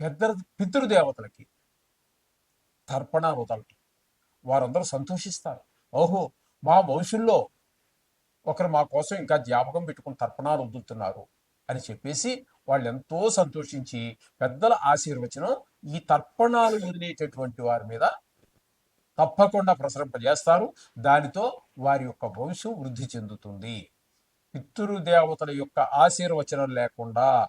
పెద్ద పితృదేవతలకి తర్పణ వదలటం. వారందరూ సంతోషిస్తారు. ఓహో మా వంశంలో ఒకరు మా కోసం ఇంకా జ్ఞాపకం పెట్టుకుని తర్పణాలు వదులుతున్నారు అని చెప్పేసి వాళ్ళు ఎంతో సంతోషించి పెద్దల ఆశీర్వచనం ఈ తర్పణాలు వదిలేటటువంటి వారి మీద తప్పకుండా ప్రసరింపజేస్తారు. దానితో వారి యొక్క వంశం వృద్ధి చెందుతుంది. పితృదేవతల యొక్క ఆశీర్వచనం లేకుండా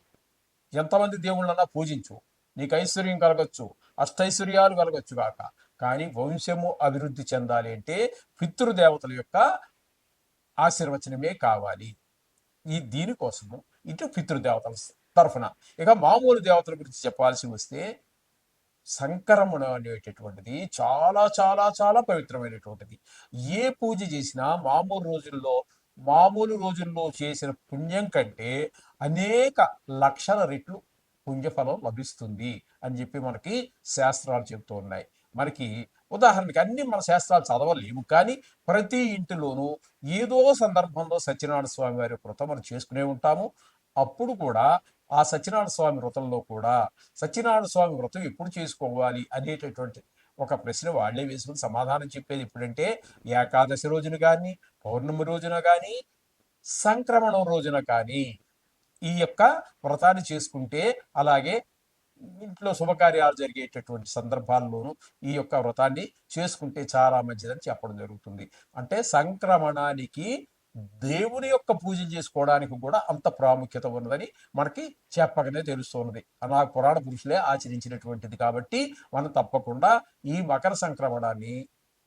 ఎంతమంది దేవుళ్ళన్నా పూజించు. నీకు ఐశ్వర్యం కలగచ్చు అష్టైశ్వర్యాలు కలగచ్చు కాక కానీ వంశము అభివృద్ధి చెందాలి అంటే పితృదేవతల యొక్క ఆశీర్వచనమే కావాలి. ఈ దీనికోసము ఇటు పితృదేవతల తరఫున. ఇక మామూలు దేవతల గురించి చెప్పాల్సి వస్తే సంకరమణ అనేటటువంటిది చాలా చాలా చాలా పవిత్రమైనటువంటిది. ఏ పూజ చేసినా మామూలు రోజుల్లో మామూలు రోజుల్లో చేసిన పుణ్యం కంటే అనేక లక్షల రెట్లు పుణ్యఫలం లభిస్తుంది అని చెప్పి మనకి శాస్త్రాలు చెబుతూ ఉన్నాయి. మనకి ఉదాహరణకి అన్ని మన శాస్త్రాలు చదవలేము కానీ ప్రతి ఇంటిలోనూ ఏదో సందర్భంలో సత్యనారాయణ స్వామి వారి వ్రతం మనం చేసుకునే ఉంటాము. అప్పుడు కూడా ఆ సత్యనారాయణ స్వామి వ్రతంలో కూడా సత్యనారాయణ స్వామి వ్రతం ఎప్పుడు చేసుకోవాలి అనేటటువంటి ఒక ప్రశ్న వాళ్ళే వేసుకుని సమాధానం చెప్పేది ఎప్పుడంటే ఏకాదశి రోజున కానీ పౌర్ణమి రోజున కానీ సంక్రమణం రోజున కానీ ఈ యొక్క వ్రతాన్ని చేసుకుంటే అలాగే ఇంట్లో శుభకార్యాలు జరిగేటటువంటి సందర్భాల్లోనూ ఈ యొక్క వ్రతాన్ని చేసుకుంటే చాలా మంచిదని చెప్పడం జరుగుతుంది. అంటే సంక్రమణానికి దేవుని యొక్క పూజ చేసుకోవడానికి కూడా అంత ప్రాముఖ్యత ఉన్నదని మనకి చెప్పకనే తెలుస్తున్నది అలా పురాణ పురుషులే ఆచరించినటువంటిది కాబట్టి మనం తప్పకుండా ఈ మకర సంక్రమణాన్ని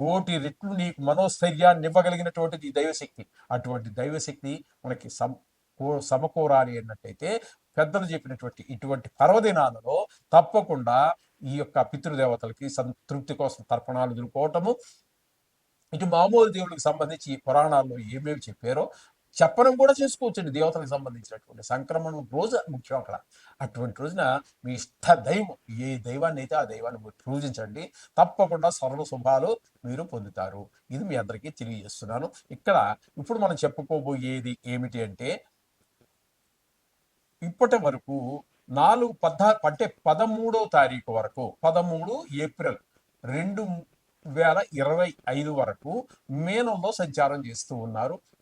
కోటి రెట్లు నీకు మనోస్థైర్యాన్ని ఇవ్వగలిగినటువంటిది దైవశక్తి. అటువంటి దైవశక్తి మనకి సమ సమకూరాలి అన్నట్టయితే పెద్దలు చెప్పినటువంటి ఇటువంటి పర్వదినాలలో తప్పకుండా ఈ యొక్క పితృదేవతలకి సంతృప్తి కోసం తర్పణాలు ఎదుర్కోవటము ఇటు మామూలు దేవుడికి సంబంధించి ఈ పురాణాల్లో ఏమేమి చెప్పారో చెప్పడం కూడా చేసుకోవచ్చండి దేవతలకు సంబంధించినటువంటి. సంక్రమణం రోజు ముఖ్యం అక్కడ. అటువంటి రోజున మీ ఇష్ట దైవం ఏ దైవాన్ని అయితే ఆ దైవాన్ని మీరు పూజించండి తప్పకుండా సర్వ శుభాలు మీరు పొందుతారు. ఇది మీ అందరికీ తెలియజేస్తున్నాను. ఇక్కడ ఇప్పుడు మనం చెప్పుకోబోయేది ఏమిటి అంటే ఇప్పటి వరకు నాలుగు పద్నా అంటే పదమూడో తారీఖు వరకు పదమూడు ఏప్రిల్ రెండు వేల ఇరవై ఐదు వరకు మేనంలో సంచారం చేస్తూ ఉన్నారు.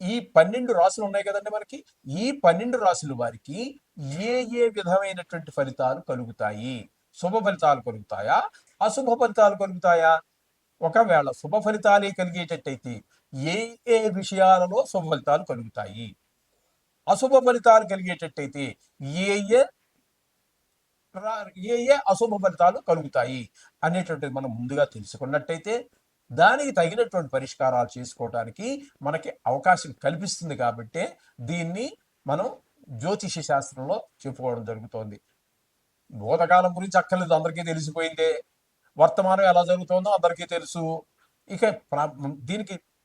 ఈ పన్నెండు రాసులు ఉన్నాయి కదండి మనకి? ఈ పన్నెండు రాసులు వారికి ఏ ఏ విధమైనటువంటి ఫలితాలు కలుగుతాయి? శుభ ఫలితాలు కలుగుతాయా? అశుభ ఫలితాలు కలుగుతాయా? ఒకవేళ శుభ ఫలితాలే కలిగేటట్టయితే ఏ ఏ విషయాలలో శుభ ఫలితాలు కలుగుతాయి? అశుభ ఫలితాలు కలిగేటట్టయితే ఏ ఏ ఏ ఏ అశుభ ఫలితాలు కలుగుతాయి అనేటువంటిది మనం ముందుగా తెలుసుకున్నట్టయితే దానికి తగినటువంటి పరిష్కారాలు చేసుకోవడానికి మనకి అవకాశం కల్పిస్తుంది కాబట్టే దీన్ని మనం జ్యోతిష శాస్త్రంలో చెప్పుకోవడం జరుగుతోంది. భూతకాలం గురించి అక్కర్లేదు అందరికీ తెలిసిపోయిందే. వర్తమానం ఎలా జరుగుతుందో అందరికీ తెలుసు. ఇక దీనికి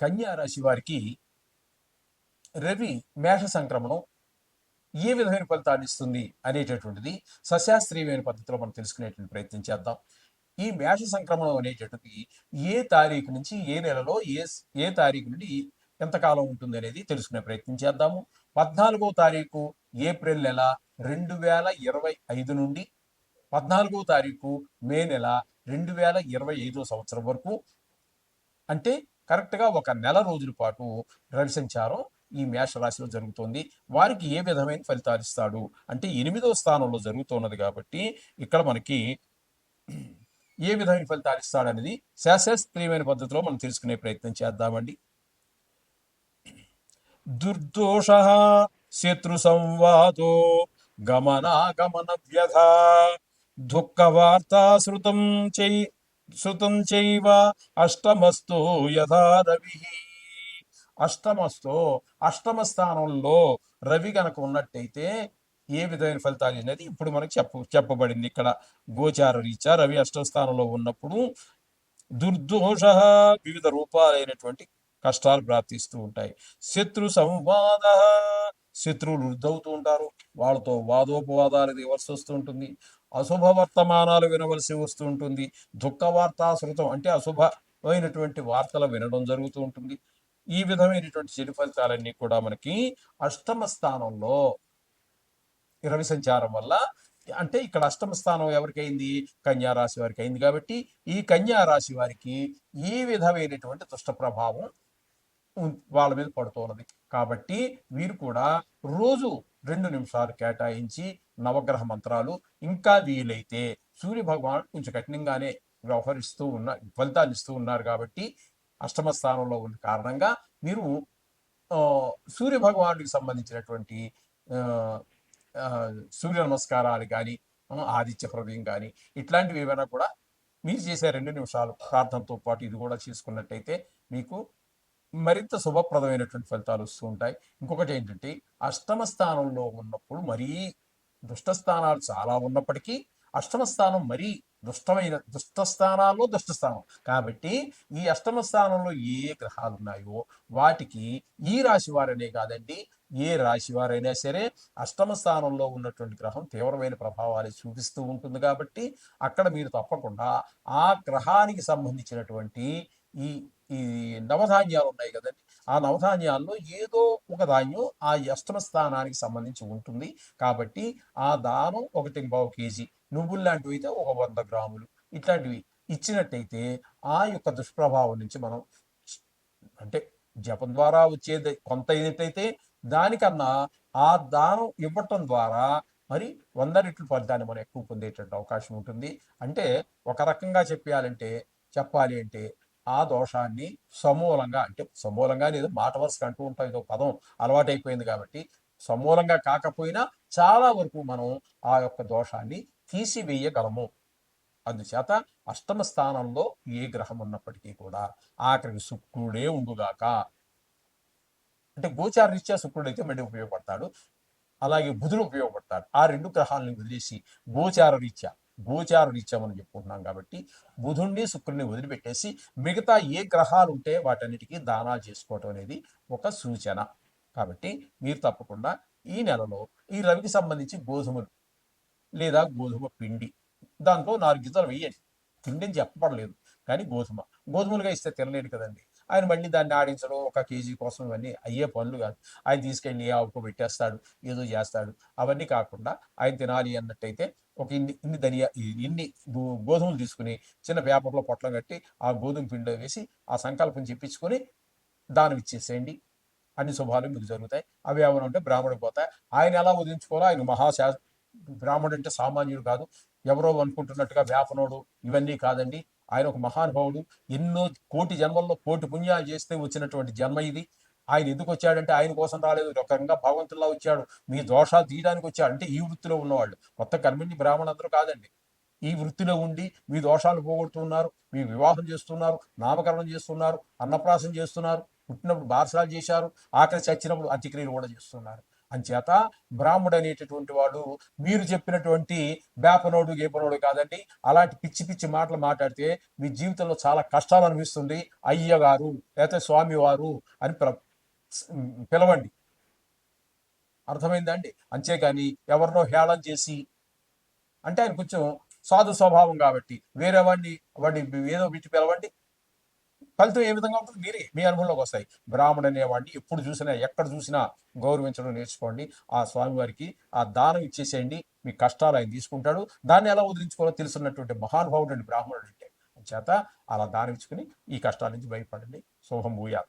కన్యా రాశి వారికి రవి మేష సంక్రమణం ఏ విధమైన ఫలితాన్ని ఇస్తుంది అనేటటువంటిది సశాస్త్రీయమైన పద్ధతిలో మనం తెలుసుకునేటువంటి ప్రయత్నం చేద్దాం. ఈ మేష సంక్రమణం అనేటటువంటిది ఏ తారీఖు నుంచి ఏ నెలలో ఏ ఏ తారీఖు నుండి ఎంతకాలం ఉంటుంది అనేది తెలుసుకునే ప్రయత్నం చేద్దాము. పద్నాలుగో తారీఖు ఏప్రిల్ నెల రెండు వేల ఇరవై ఐదు నుండి పద్నాలుగో తారీఖు మే నెల రెండు వేల ఇరవై ఐదో సంవత్సరం వరకు అంటే కరెక్ట్గా ఒక నెల రోజుల పాటు రవి సంచారం ఈ మేష రాశిలో జరుగుతుంది. వారికి ఏ విధమైన ఫలితాలు ఇస్తాడు? అంటే ఎనిమిదో స్థానంలో జరుగుతున్నది కాబట్టి ఇక్కడ మనకి ఏ విధమైన ఫలితాలు ఇస్తాడు అనేది శాస్త్రీయమైన పద్ధతిలో మనం తెలుసుకునే ప్రయత్నం చేద్దామండి. దుర్దోష శత్రు సంవాదో గమనాగమన వ్యధ దుఃఖ వార్త శృతం చై శృతం చైవ అష్టమస్తో యథా రవి. అష్టమస్తో అష్టమ స్థానంలో రవి గనక ఉన్నట్టయితే ఏ విధమైన ఫలితాలు అనేది ఇప్పుడు మనకి చెప్ప చెప్పబడింది ఇక్కడ. గోచార రీత్యా రవి అష్టమ స్థానంలో ఉన్నప్పుడు దుర్దోష వివిధ రూపాలైనటువంటి కష్టాలు ప్రాప్తిస్తూ ఉంటాయి. శత్రు సంవాద శత్రువులు వృద్ధవుతూ ఉంటారు. వాళ్ళతో వాదోపవాదాలు ఇవ్వాల్సి వస్తూ ఉంటుంది? అశుభ వర్తమానాలు వినవలసి వస్తూ ఉంటుంది. దుఃఖ వార్తాశ్రుతం అంటే అశుభమైనటువంటి వార్తలు వినడం జరుగుతూ ఉంటుంది. ఈ విధమైనటువంటి చెడు ఫలితాలన్నీ కూడా మనకి అష్టమ స్థానంలో రవి సంచారం వల్ల అంటే ఇక్కడ అష్టమ స్థానం ఎవరికైంది? కన్యారాశి కన్యా రాశి వారికి అయింది కాబట్టి ఈ కన్యా రాశి వారికి ఈ విధమైనటువంటి దుష్ట ప్రభావం వాళ్ళ మీద పడుతున్నది కాబట్టి వీరు కూడా రోజు రెండు నిమిషాలు కేటాయించి నవగ్రహ మంత్రాలు ఇంకా వీలైతే సూర్య భగవానుడు కొంచెం కఠినంగానే వ్యవహరిస్తూ ఉన్న ఫలితాలు ఇస్తూ ఉన్నారు కాబట్టి అష్టమ స్థానంలో ఉన్న కారణంగా మీరు సూర్య భగవానుడికి సంబంధించినటువంటి సూర్య నమస్కారాలు కానీ ఆదిత్య హృదయం కానీ ఇట్లాంటివి ఏమైనా కూడా మీరు చేసే రెండు నిమిషాలు ప్రార్థనతో పాటు ఇది కూడా చేసుకున్నట్టయితే మీకు మరింత శుభప్రదమైనటువంటి ఫలితాలు వస్తూ ఉంటాయి. ఇంకొకటి ఏంటంటే అష్టమ స్థానంలో ఉన్నప్పుడు మరీ దుష్ట స్థానాలు చాలా ఉన్నప్పటికీ అష్టమ స్థానం మరీ దుష్టమైన దుష్ట స్థానాల్లో దుష్ట స్థానం. కాబట్టి ఈ అష్టమ స్థానంలో ఏ గ్రహాలు ఉన్నాయో వాటికి ఈ రాశి వారనే కాదండి ఏ రాశి వారైనా సరే అష్టమ స్థానంలో ఉన్నటువంటి గ్రహం తీవ్రమైన ప్రభావాలు చూపిస్తూ ఉంటుంది కాబట్టి అక్కడ మీరు తప్పకుండా ఆ గ్రహానికి సంబంధించినటువంటి ఈ ఈ నవధాన్యాలు ఉన్నాయి కదండి. ఆ నవధాన్యాల్లో ఏదో ఒక ధాన్యం ఆ అష్టమ స్థానానికి సంబంధించి ఉంటుంది. కాబట్టి ఆ దానం ఒకటి పావు కేజీ నువ్వులు లాంటివి అయితే ఒక వంద గ్రాములు. ఇట్లాంటివి ఇచ్చినట్టయితే ఆ యొక్క దుష్ప్రభావం నుంచి మనం అంటే జపం ద్వారా వచ్చేది కొంత ఏదైతే దానికన్నా ఆ దానం ఇవ్వటం ద్వారా మరి వంద రెట్లు ఫలితాన్ని మనం ఎక్కువ పొందేటువంటి అవకాశం ఉంటుంది. అంటే ఒక రకంగా చెప్పాలంటే చెప్పాలి అంటే ఆ దోషాన్ని సమూలంగా అంటే సమూలంగా అనేది మాట వరుసగా అంటూ ఉంటాం ఇదో పదం అలవాటైపోయింది కాబట్టి సమూలంగా కాకపోయినా చాలా వరకు మనం ఆ యొక్క దోషాన్ని తీసివేయగలము. అందుచేత అష్టమ స్థానంలో ఏ గ్రహం ఉన్నప్పటికీ కూడా ఆఖరికి శుక్రుడే ఉండుగాక. అంటే గోచార రీత్యా శుక్రుడు అయితే మళ్ళీ ఉపయోగపడతాడు అలాగే బుధుడు ఉపయోగపడతాడు. ఆ రెండు గ్రహాలను వదిలేసి గోచార రీత్యా గోచార రీత్యా మనం చెప్పుకుంటున్నాం కాబట్టి బుధుణ్ణి శుక్రుని వదిలిపెట్టేసి మిగతా ఏ గ్రహాలు ఉంటే వాటన్నిటికీ దానాలు చేసుకోవటం అనేది ఒక సూచన. కాబట్టి మీరు తప్పకుండా ఈ నెలలో ఈ రవికి సంబంధించి గోధుమలు లేదా గోధుమ పిండి దాంట్లో నాలుగు గింజలు వేయండి. పిండి అని చెప్పబడలేదు కానీ గోధుమ. గోధుమలుగా ఇస్తే తినలేడు కదండి. ఆయన మళ్ళీ దాన్ని ఆడించడం ఒక కేజీ కోసం ఇవన్నీ అయ్యే పనులు కాదు. ఆయన తీసుకెళ్ళి ఆవుకు పెట్టేస్తాడు ఏదో చేస్తాడు. అవన్నీ కాకుండా ఆయన తినాలి అన్నట్టయితే ఒక ఇన్ని ఇన్ని ధనియా ఇన్ని గోధుమలు తీసుకుని చిన్న పేపర్లో పొట్లం కట్టి ఆ గోధుమ పిండిలో వేసి ఆ సంకల్పం చెప్పించుకొని దానం ఇచ్చేసేయండి. అన్ని శుభాలు మీకు జరుగుతాయి. అవి ఏమైనా ఉంటే బ్రాహ్మణుడు పోతాయి ఆయన ఎలా ఉదించుకోవాలో ఆయన మహాశా బ్రాహ్మణుడు అంటే సామాన్యుడు కాదు. ఎవరో అనుకుంటున్నట్టుగా వేపనోడు ఇవన్నీ కాదండి. ఆయన ఒక మహానుభావుడు. ఎన్నో కోటి జన్మల్లో కోటి పుణ్యాలు చేస్తే వచ్చినటువంటి జన్మ ఇది. ఆయన ఎందుకు వచ్చాడంటే ఆయన కోసం రాలేదు. ఒక రకంగా భగవంతుల్లా వచ్చాడు. మీ దోషాలు తీయడానికి వచ్చాడు. అంటే ఈ వృత్తిలో ఉన్నవాళ్ళు. కొత్త కర్మిణి బ్రాహ్మణులందరూ కాదండి. ఈ వృత్తిలో ఉండి మీ దోషాలు పోగొడుతున్నారు. మీ వివాహం చేస్తున్నారు. నామకరణం చేస్తున్నారు. అన్నప్రాసం చేస్తున్నారు. పుట్టినప్పుడు బారసాలు చేశారు. ఆఖరి చచ్చినప్పుడు అంత్యక్రియలు కూడా చేస్తున్నారు. అంచేత బ్రాహ్మడు అనేటటువంటి వాడు మీరు చెప్పినటువంటి వేపనోడు గేపనోడు కాదండి. అలాంటి పిచ్చి పిచ్చి మాటలు మాట్లాడితే మీ జీవితంలో చాలా కష్టాలు అనిపిస్తుంది. అయ్యగారు లేకపోతే స్వామివారు అని పిలవండి. అర్థమైందండి? అంతేకాని ఎవరినో హేళన చేసి అంటే ఆయన కొంచెం సాధు స్వభావం కాబట్టి వేరే వాడిని వాడిని ఏదో పెట్టి పిలవండి. ఫలితం ఏ విధంగా ఉంటుంది? మీరే మీ అనుభవంలోకి వస్తాయి. బ్రాహ్మణుడు అనేవాడిని ఎప్పుడు చూసినా ఎక్కడ చూసినా గౌరవించడం నేర్చుకోండి. ఆ స్వామివారికి ఆ దానం ఇచ్చేసేయండి. మీ కష్టాలు ఆయన తీసుకుంటాడు. దాన్ని ఎలా వదిలించుకోవాలో తెలుసున్నటువంటి మహానుభావుడు అండి బ్రాహ్మణుడు అంటే. చేత అలా దానం ఇచ్చుకుని ఈ కష్టాల నుంచి బయటపడండి. శుభం భూయాలు